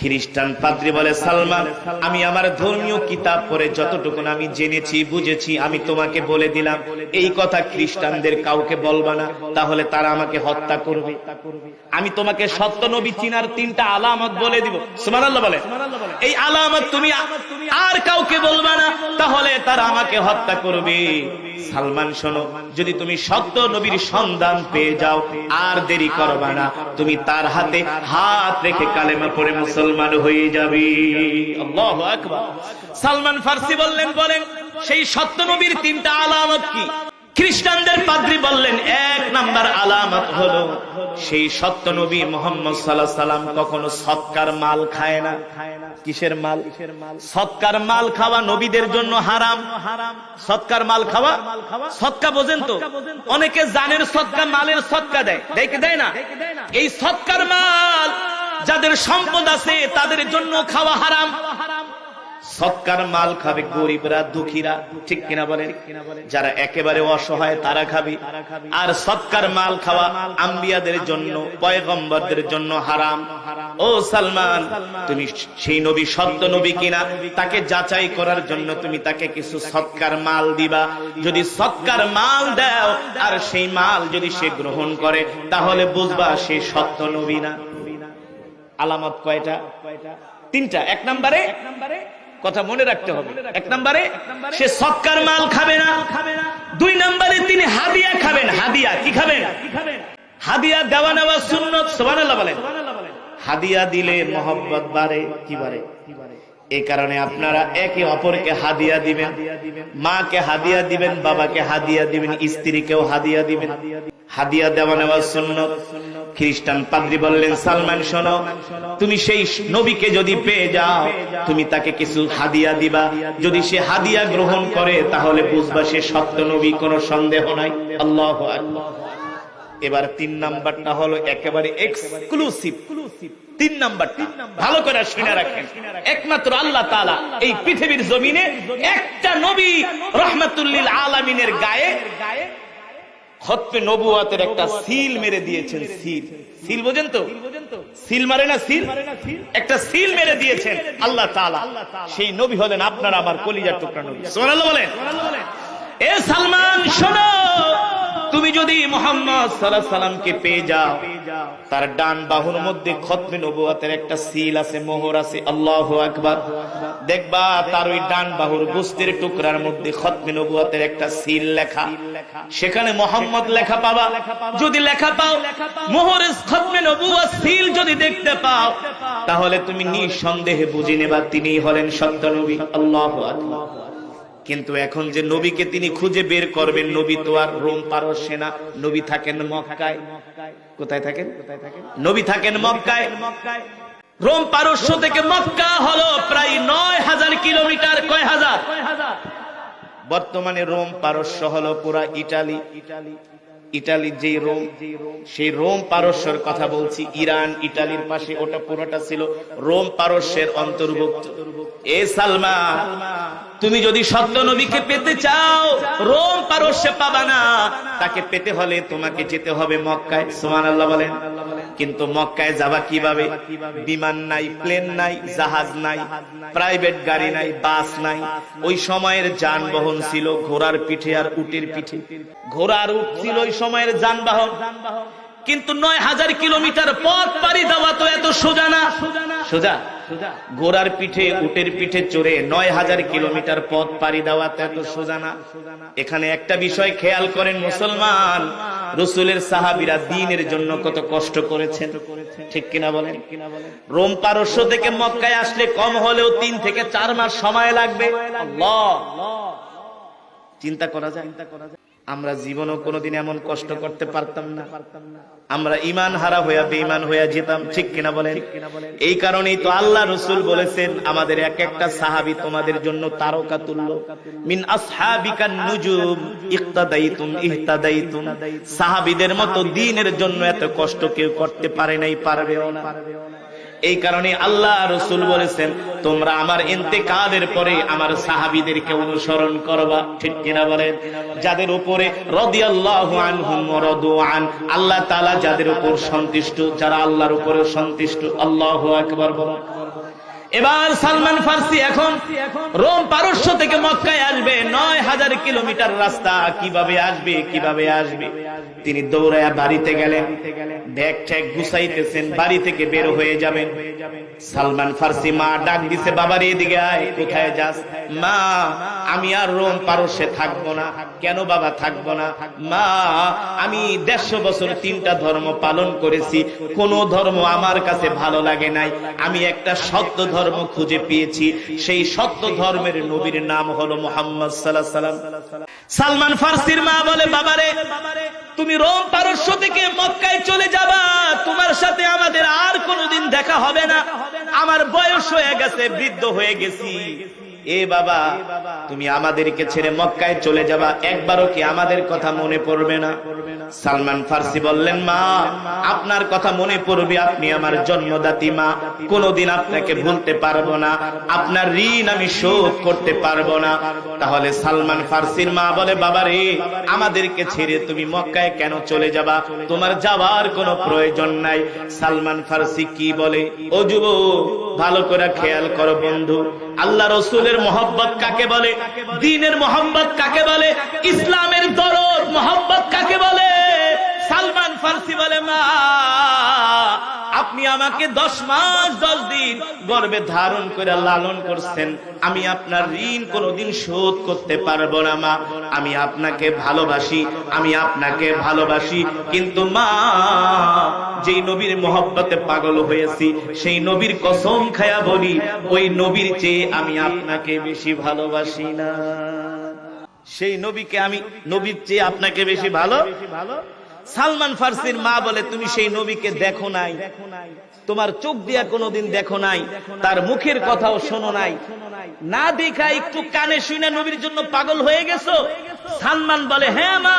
খ্রিস্টান পাদ্রী বলে সালমান আমি আমার ধর্মীয় কিতাব পড়ে যতটুকু আমি জেনেছি, বুঝেছি, আমি তোমাকে বলে দিলাম। এই কথা খ্রিস্টানদের কাউকে বলবা না, তাহলে তারা আমাকে হত্যা করবে। আমি তোমাকে সত্য নবী চিনার তিনটা আলামত বলে দিব। সুবহানাল্লাহ বলে, এই আলামত তুমি আর কাউকে বলবা না, তাহলে তারা আমাকে হত্যা করবে। সালমান, শোনো, যদি তুমি সত্য নবীর সন্ধান পেয়ে যাও, আর দেরি করবা না। তুমি তার হাতে হাত রেখে কালেমা পড়ে মুসলমান হয়ে যাবে। সালমান ফার্সি বললেন, বলেন, সেই সত্য নবীর তিনটা আলামত কি? খ্রিস্টানদের পাদ্রী বললেন, এক নাম্বার আলামত হলো, সেই সত্য নবী মোহাম্মদ সাল্লাহ সাল্লাম কখনো সৎকার মাল খায় না। কিসের মাল? সৎকার মাল খাওয়া নবীদের জন্য হারাম। সৎকার মাল খাওয়া? সৎকা বোঝেন তো। অনেকে জানের সৎকা, মালের সৎকা দেয়। দেয় দেয় না? এই সৎকার মাল যাদের সম্পদ আছে, তাদের জন্য খাওয়া হারাম। সৎকার মাল খাবে গরিবরা, দুঃখীরা, ঠিক কিনা বলেন? যারা একেবারে অসহায়, তারা খাবে। আর সৎকার মাল খাওয়া আম্বিয়াদের জন্য, পয়গম্বরদের জন্য হারাম। ও সালমান, তুমি সেই নবী সত্য নবী কিনা? তাকে যাচাই করার জন্য তুমি তাকে কিছু সৎকার মাল দিবা। যদি সৎকার মাল দাও, আর সেই মাল যদি সে গ্রহণ করে, তাহলে বুঝবা সে সত্য নবী না। আলামত কয়টা? তিনটা। এক নম্বরে কথা মনে রাখতে হবে। এক নম্বরে সে সৎকার মাল খাবে না। দুই নম্বরে তিনি হাদিয়া খাবেন। হাদিয়া কি খাবেন? হাদিয়া দেওয়া নেওয়া সুন্নত, সুবহানাল্লাহ বলেন। হাদিয়া দিলে মোহব্বত বাড়ে, কি বাড়ে? এই কারণে আপনারা একে অপরকে হাদিয়া দিবেন। মাকে হাদিয়া দিবেন, বাবাকে হাদিয়া দিবেন, স্ত্রীকেও হাদিয়া দিবেন। হাদিয়া দেওয়া নেওয়া সুন্নত। খ্রিস্টান পাদ্রি বললেন, সালমান, শোনো, তুমি সেই নবীকে যদি পেয়ে যাও, তুমি তাকে কিছু হাদিয়া দিবা। যদি সে হাদিয়া গ্রহণ করে, তাহলে বুঝবা সে সত্য নবী, কোনো সন্দেহ নাই। আল্লাহ এবার তিন নাম্বারটা হলো একেবারে এক্সক্লুসিভ তিন নাম্বারটা। ভালো করে শুনে রাখেন। একমাত্র আল্লাহ তালা এই পৃথিবীর জমিনে একটা নবী রহমাতুল্লিল আলামিনের গায়ে নবুয়াতের একটা সিল মেরে দিয়েছেন, সিল। সিল বোঝেন তো? সিল মারে না সিল? একটা সিল মেরে দিয়েছেন আল্লাহ সেই নবী হলেন আপনার আমার কলিজার টুকরা নবী। বলেন। এ সালমান, শোনো, তুমি যদি মোহাম্মদ সাল্লাহ সাল্লামকে পেয়ে যাও, তার ডান বাহুর মধ্যে খতমে নবুয়াতের একটা সিল আছে, মোহর আছে, আল্লাহ আকবার। দেখবা তার ওই ডান বাহুর বুস্তের টুকরার মধ্যে খতমে নবুয়াতের একটা সিল লেখা। সেখানে মোহাম্মদ লেখা পাবা। যদি লেখা পাও, মোহরের খতমে নবুয়া সিল যদি দেখতে পাও, তাহলে তুমি নিঃসন্দেহে বুঝে নেবা তিনি হলেন সত্য নবী। আল্লাহ কিন্তু এখন যে নবীকে তিনি খুঁজে বের করবেন, নবী তো আর রোম পারস্যে না। নবী থাকেন মক্কায়। কোথায় থাকেন? নবী থাকেন মক্কায়। রোম পারস্য থেকে মক্কা হলো প্রায় নয় হাজার কিলোমিটার। কয় হাজার? বর্তমানে রোম পারস্য হলো পুরা ইটালি। ইটালির যে রোম, সেই রোম পারস্যের কথা বলছি। ইরান, ইটালির পাশে ওটা পুরোটা ছিল রোম পারস্যের অন্তর্ভুক্ত। এ সালমা, তুমি যদি সত্য নবীকে পেতে চাও, রোম পারস্যে পাবা না। তাকে পেতে হলে তোমাকে যেতে হবে মক্কায়। সোমান আল্লাহ বলেন। কিন্তু মক্কায় যাবা কীভাবে? বিমান নাই, প্লেন নাই, জাহাজ নাই প্রাইভেট গাড়ি নাই, বাস নাই। ওই সময়ের যানবাহন ছিল ঘোড়ার পিঠে আর উটের পিঠে। ঘোড়ার উট ছিল ওই সময়ের যানবাহন। কিন্তু নয় হাজার কিলোমিটার পথ পাড়ি দেওয়া তো এত সোজা না। সোজা? ঘোড়ার পিঠে, উটের পিঠে চড়ে নয় হাজার কিলোমিটার পথ পাড়ি দেওয়া তো এত সোজা না। এখানে একটা বিষয় খেয়াল করেন মুসলমান রসুলের সাহাবিরা দিনের জন্য কত কষ্ট করেছেন? ঠিক কিনা বলেন? রোম পারস্য থেকে মক্কায় আসলে কম হলেও তিন থেকে চার মাস সময় লাগবে। চিন্তা করা যায় চিন্তা করা যায়। আমরা জীবনও কোনোদিন এমন কষ্ট করতে পারতাম না। আমরা ইমান হারা হইয়া বেঈমান হইয়া যেতাম, ঠিক কিনা বলেন? এই কারণেই তো আল্লাহ রসুল বলেছেন, আমাদের এক একটা সাহাবি তোমাদের জন্য তারকা তুল্য মিন আসহাবিকান নুজুম, ইক্তাদাইতুম, ইহতাদাইতুম। সাহাবিদের মতো দিনের জন্য এত কষ্ট কেউ করতে পারে নাই, পারবেও না। এই কারণে আল্লাহ রসুল বলেছেন, তোমরা আমার ইন্তেকালের পরে আমার সাহাবিদেরকে অনুসরণ করবা। ঠিক কিনা বলেন? যাদের উপরে আল্লাহ তালা যাদের উপর সন্তুষ্ট, যারা আল্লাহর উপরে সন্তুষ্ট, আল্লাহ একবার বলেন। এবার সালমান ফার্সি এখন রোম পারস্য থেকে মক্কায় আসবে। নয় হাজার কিলোমিটার রাস্তা। কীভাবে আসবে? কীভাবে আসবে? তিনি দৌড়ায়া বাড়িতে গেলেন। ব্যাগ ট্যাগ গুছাইতেছেন। বাড়ি থেকে বের হয়ে যাবেন। সালমান ফার্সি মা ডাক দিছে, বাবার এদিকে আয়। কোথায় যাস? মা, আমি আর রোম পারস্যে থাকব না। কেন বাবা, থাকব না? মা, আমি দেড়শো বছর তিনটা ধর্ম পালন করেছি। কোন ধর্ম আমার কাছে ভালো লাগে নাই। আমি একটা সত্য ধর্ম খুঁজে পেয়েছি। সেই সত্য ধর্মের নবীর নাম হলো মোহাম্মদ সাল্লাহ সাল্লাম সালমান ফার্সির মা বলে, বাবারে, তুমি রোম পারস্য থেকে মক্কায় চলে যাবা। তোমার সাথে আমাদের আর কোনোদিন দেখা হবে না। আমার বয়স হয়ে গেছে, বৃদ্ধ হয়ে গেছি। এ বাবা, তুমি আমাদেরকে ছেড়ে মক্কায় চলে যাবা। একবারও কি আমাদের কথা মনে পড়বে না? সালমান ফার্সি বললেন, মা, আপনার কথা মনে পড়বে, আপনি আমার জন্মদাতি, মা। কোনোদিন আপনাকে ভুলতে পারব না, আপনার ঋণ আমি শোধ করতে পারব না। তাহলে সালমান ফার্সির মা বলে বাবা রে আমাদেরকে ছেড়ে তুমি মক্কায় কেন চলে যাবা? তোমার যাওয়ার কোনো প্রয়োজন নাই। সালমান ফার্সি কি বলে, ও যুব ভালো করে খেয়াল করো বন্ধু আল্লাহ রসুলের মোহব্বত কাকে বলে? দিনের মোহব্বত কাকে বলে? ইসলামের দরদ মোহব্বত কাকে বলে? সালমান ফার্সি বলে, মা, আপনি আমাকে দশ মাস, দশ দিন গর্বে ধারণ করে লালন করছেন। আমি আপনার ঋণ কোনোদিন শোধ করতে পারব না, মা। আমি আপনাকে ভালোবাসি, আমি আপনাকে ভালোবাসি। কিন্তু, মা যেই নবীর মোহব্বতে পাগল হয়েছি, সেই নবীর কসম খায়া বলি, ওই নবীর চেয়ে আমি আপনাকে বেশি ভালোবাসি না। সেই নবীকে আমি, নবীর চেয়ে আপনাকে বেশি ভালো? সালমান ফার্সির মা বলে, তুমি সেই নবীকে দেখো নাই। তোমার চোখ দিয়া কোনোদিন দেখো নাই। তার মুখের কথাও শোনো নাই। না দেখা একটু কানে শুনে নবীর জন্য পাগল হয়ে গেছো? সালমান বলে হ্যাঁ মা।